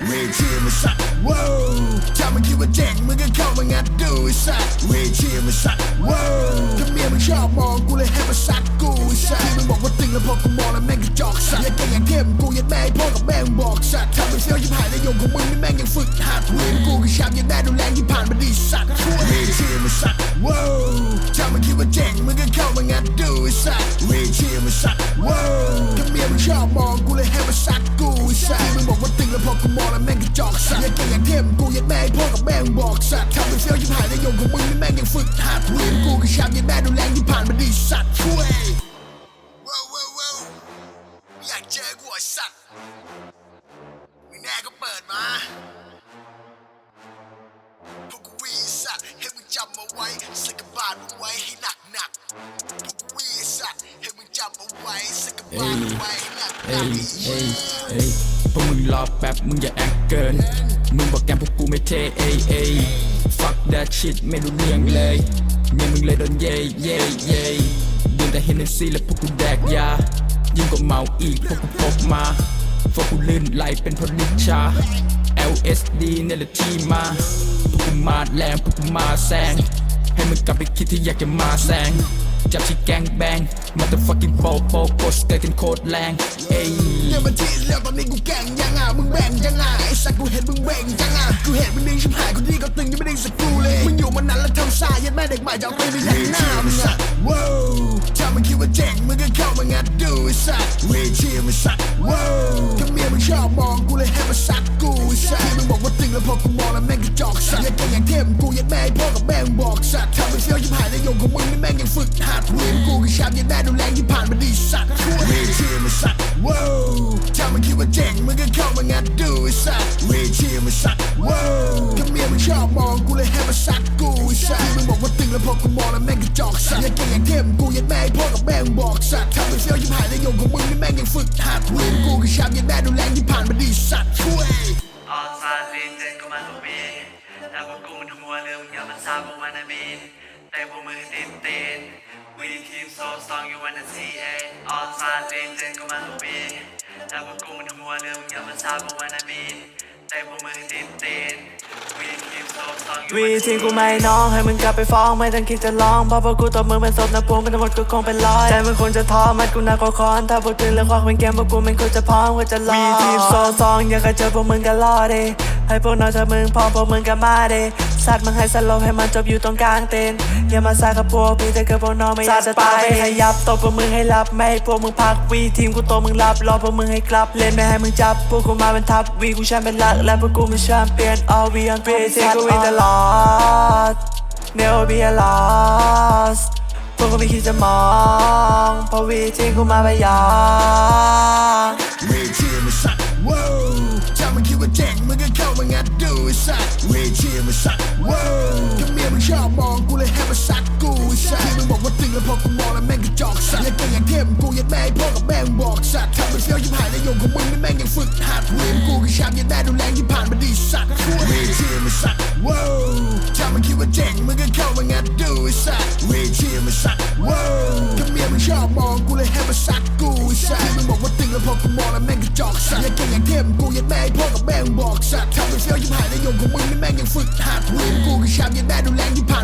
Red chill me shot, whoa. Come and give a jack, มึงก็เข้ามางัดดูไอ้สัตว์ Red chill me shot, whoa. ถ้าเมียมึงชอบมองกูเลยให้มาซัดกูไอ้สัตว์ที่มึงบอกว่าตึงแล้วพอกูมองแล้วแม่งก็จอกสัตว์อย่าเก่งอย่าเข้มกูอย่าแม่ให้พ่อกับแม่มึงบอกสัตว์ทำเป็นเซลล์ยิบหายในยงของมึงนี่แม่งยังฝึกหัดเวรกูคือชามยังได้ดูแลที่ผ่านมาดีสัตว์ Red chill me shot, whoa. ถ้ามึงคิดว่าเจ๋งมึงก็เข้ามางัดดูไอ้สัตว์ Red chill me shot, whoa. กูมองแล้วแม่งกระจอกสัตว์อย่าเก่งอย่างเข้มกูยันแม่ให้พ่อกับแม่มึงบอกสัตว์ทำเป็นเฟี้ยวยิบหายในโยงของมึงนี่แม่งยังฝึกหัดเวรกูคือแชมป์ยันแม่ดูแรงที่ผ่านมาดีสัตว์ช่วยว้าวว้าวว้าวไม่อยากเจอกูไอ้สัตว์มีแน่ก็เปิดมาพวกกูวีสัตว์ให้มึงจำเอาไว้ใส่กระบาดมึงไว้ให้หนักหนักๆพวกกูวีสัตว์ให้มึงจำเอาไว้ใส่กระบาดมึงไว้ให้หนักหนั เอ้กยเอ้ยเอ้ยพวกมึงรอแป๊บมึงอย่าแอคเกิน มึงบอกแกมพวกกูไม่เท่เอ้ยเอ้ย fuck that shit ไม่รู้เรื่องเลยเมียมึงเลยโดนเย่เย่เย่ดื่มแต่เฮนเนซี่แล้วพวกกูแดกยา ยิ่งกว่าเมาอีกพวกกูพกมาพวกกูลื่นไหลเป็นเพราะลิชา LSD เนี่ยแหละที่มา พวกกูมาแรงพวกกูมาแซง ให้มึงกลับไปคิดที่อยากจะมาแซง จับที่แกงแบง motherfucking โปโปโกสเตอร์กันโคตรแรงเอ้ยเนี่ยมันทีแล้วตอนนี้กูแก่งยังอะมึงแบ่งยังอะไอ้สัตว์กูเห็นมึงแบ่งยังอะกูเห็นมึงนิ่งชิบหายคนนี้ก็ตึงยังไม่ได้สักกูเลยมึงอยู่มานานแล้วทำซ่ายัดแม่เด็กใหม่จะเอาไปในยันหน้ามึงอะว้าวถ้ามึงคิดว่าเจ๋งมึงก็เข้ามางัดดูไอ้สัตว์เวทีมันสัตว์ว้าวถ้าเมียมึงชอบมองกูเลยให้มาซัดกูไอ้สัตว์ที่มึงบอกว่าตึงแล้วพอกูมองแล้วแม่งกระจอกสัตว์อย่าเก่งอย่างเข้มกูยัดแม่ให้พ่อกับแม่มึงบอกสัตว์ทำเป็นเฟี้ยวยิบหายในโยงของมึงนี่แม่งยัง ฝึกหัดเวรกูคือแชมป์ยัดแม่ดูแรงที่ผ่านมาดีสัตว์เวทีมันสัตว์ว้าวถ้ามึงคิดว่าเจ๋งมึงก็เข้ามางัดดูไอ้สัตว์เวทีมันสัตว์ว้าวถ้าเมียมึงชอบมองกูเลยให้มาซัดกูไอ้สัตว์ที่มึงบอกว่าตึงแล้วพอกูมองแล้วแม่งกระจอกสัตว์อย่าเก่งอย่างเข้มกูยัดแม่ให้พ่อกับแม่มึงบอกสัตว์ทำเป็นเฟี้ยวยิบหายในโยงของมึงนี่แม่งยังฝึกหัดเวรกูคือแชมป์ยัดแม่ดูแรงที่ผ่านมาดีสัตว์ช่วยออซาลีนเจนก็มาทุกปีแต่พวกกูมันหัวเรื่องอย่ามันซาพวกมันนะบีแต่พวกมือติดติด วีทีมโซสตองอยู่วันนั้นซีเอออซาลีนเจนก็มาทุกปีแต่พวกกูมันหัวเรื่องอย่ามันซาพวกมันนะบีนแต่พวกมือติดติดวีทีมโซสตองอยู่วีวันนั้นทีกูไม่น้องให้มึงกลับไปฟ้องไม่ต้องคิดจะร้องเพราะพวกกูตัวมึงเป็นศพนะพวงเป็นทั้งหมดกูคงเป็นร้อยใจมึงคงจะท้อมัดกูหนักกว่าคอนถ้าพวกตึงแล้วควักเป็นเกมพวกกูมันคงจะพร้อมก็จะรอวีทีโซซองอยากจะเจอพวกมึงก็รอเดให้พวกน้องเธอมึงพอพวกมึงก็มาเด สัตว์มึงให้สลบให้มันจบอยู่ตรงกลางเต็นท์อย่ามาซากับพวกพี่แต่เกิดพวกน้องไม่อยากจะตายไม่ให้ยับตบพวกมึงให้รับไม่ให้พวกมึงพักวีทีมกูโตมึงรับรอพวกมึงให้กลับเล่นไม่ให้มึงจับพวกกูมาเป็นทัพวีกูแชมป์เป็นหลักและพวกกูเป็นแชมเปี้ยน all we on วีทีกูวินตลอด never be a loss พวกกูไม่คิดจะมองเพราะวีทีกูมาพยองเว สัตว์เวทีมันสัตว์ว้าวถ้าเมียมึงชอบมองกูเลยให้มาซัดกูอ้สัตว์ที่มึงบอกว่าตึงแล้วพอกูมองแล้วแม่งกระจอกสัตว์อย่าเก่งอย่างเข้มกูยัดแม่ให้พ่อกับแม่งบอกสัตว์ทำเป็นเฟี้ยวยิบหายในโยงของมึงนี่แม่งยังฝึกหัดเวรกูคือแชมยัดแม่ดูแรงที่ผ่านมาดีสัตว์เวทีมันสัตว์ว้าวถ้ามึงคิดว่าเจ๋งมึงก็เข้ามางัดดูอ้สัตว์เวทีมันสัตว์ว้าวถ้าเมียมึงชอบมองกูเลยให้มาซัดกูไอ้สัตว์ที่มึงบอกว่าตึงแล้วพอ กูมองแล้วแม่งกระจอกสัตว์อย่าเก่งอย่างเข้มกูยัดแม่ให้พ่อกับแม่มึงบอกสัตว์ทำเป็นเฟี้ยวยิบหายในโยงของมึงนี่แม่งยังฝึกหัดเวรกูคือแชมป์ยัดแม่ดูแรงที่ผ่